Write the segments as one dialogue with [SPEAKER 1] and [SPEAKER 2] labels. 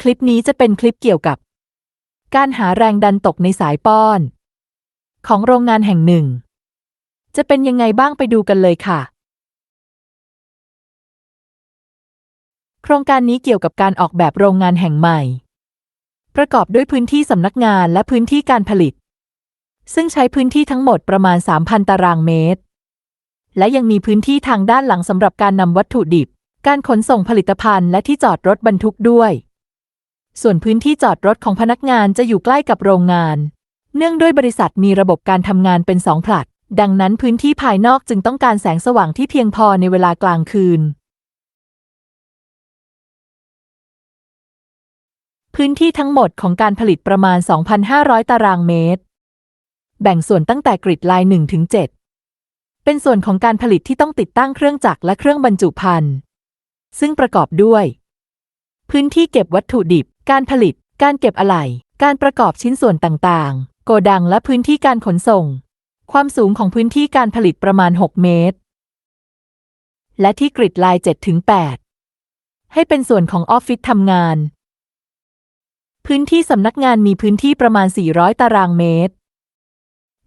[SPEAKER 1] คลิปนี้จะเป็นคลิปเกี่ยวกับ การหาแรงดันตกในสายป้อน ของโรงงานแห่งหนึ่ง จะเป็นยังไงบ้างไปดูกันเลยค่ะ โครงการนี้เกี่ยวกับการออกแบบโรงงานแห่งใหม่ ประกอบด้วยพื้นที่สำนักงานและพื้นที่การผลิต ซึ่งใช้พื้นที่ทั้งหมดประมาณ 3,000 ตารางเมตร และยังมีพื้นที่ทางด้านหลังสำหรับการนำวัตถุดิบ การขนส่งผลิตภัณฑ์และที่จอดรถบรรทุกด้วย ส่วนพื้นที่จอดรถของพนักงานจะอยู่ใกล้กับโรงงาน เนื่องด้วยบริษัทมีระบบการทำงานเป็นสองผลัด ดังนั้นพื้นที่ภายนอกจึงต้องการแสงสว่างที่เพียงพอในเวลากลางคืน พื้นที่ทั้งหมดของการผลิตประมาณ 2,500 ตารางเมตร แบ่งส่วนตั้งแต่กริดไลน์1ถึง7เป็นส่วนของการผลิตที่ต้องติดตั้งเครื่องจักรและเครื่องบรรจุภัณฑ์ซึ่งประกอบด้วย พื้นที่เก็บวัตถุดิบ การผลิต การเก็บอะไหล่ การประกอบชิ้นส่วนต่างๆ โกดังและพื้นที่การขนส่ง ความสูงของพื้นที่การผลิตประมาณ 6 เมตร และที่กริดลน์7ถึง8ให้เป็นส่วนของออฟฟิศทำงาน พื้นที่สำนักงานมีพื้นที่ประมาณ 400 ตารางเมตร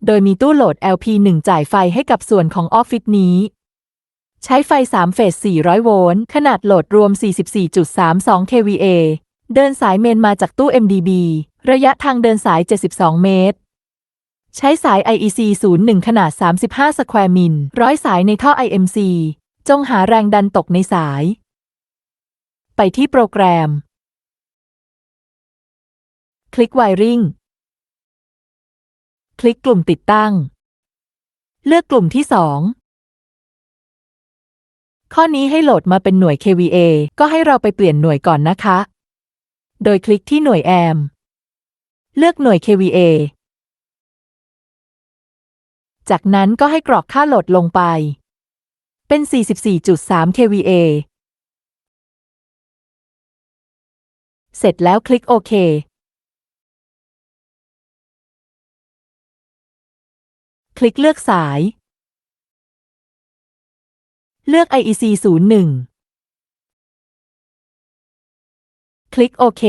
[SPEAKER 1] โดยมีตู้โหลด LP1 จ่ายไฟให้กับส่วนของออฟฟิศนี้ใช้ไฟ 3 เฟส 400 โวลต์ ขนาดโหลดรวม 44.32 kVA เดินสายเมนมาจากตู้ MDB ระยะทางเดินสาย 72 เมตร ใช้สาย IEC 01 ขนาด 35 สแควร์มิล ร้อยสายในท่อ IMC จงหาแรงดันตกในสาย ไปที่โปรแกรม คลิก Wiring คลิกกลุ่มติดตั้ง เลือกกลุ่มที่ 2 ข้อนี้ให้โหลดมาเป็นหน่วย kVA ก็ให้เราไปเปลี่ยนหน่วยก่อนนะคะ โดยคลิกที่หน่วยแอม เลือกหน่วย kVA จากนั้นก็ให้กรอกค่าโหลดลงไป เป็น 44.3 kVA เสร็จแล้วคลิกโอเค คลิกเลือกสาย เลือก IEC 01 ลิกโอเค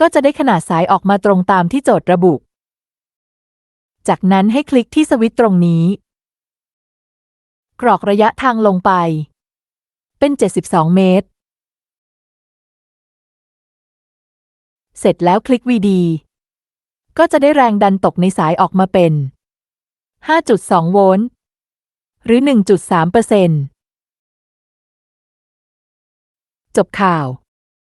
[SPEAKER 1] ก็จะได้ขนาดสายออกมาตรงตามที่โจทย์ระบุ จากนั้นให้คลิกที่สวิตช์ตรงนี้ กรอกระยะทางลงไป เป็น 72 เมตร เสร็จแล้วคลิก VD ก็จะได้แรงดันตกในสายออกมาเป็น 5.2 โวลต์ หรือ 1.3เปอร์เซ็นต์จบข่าว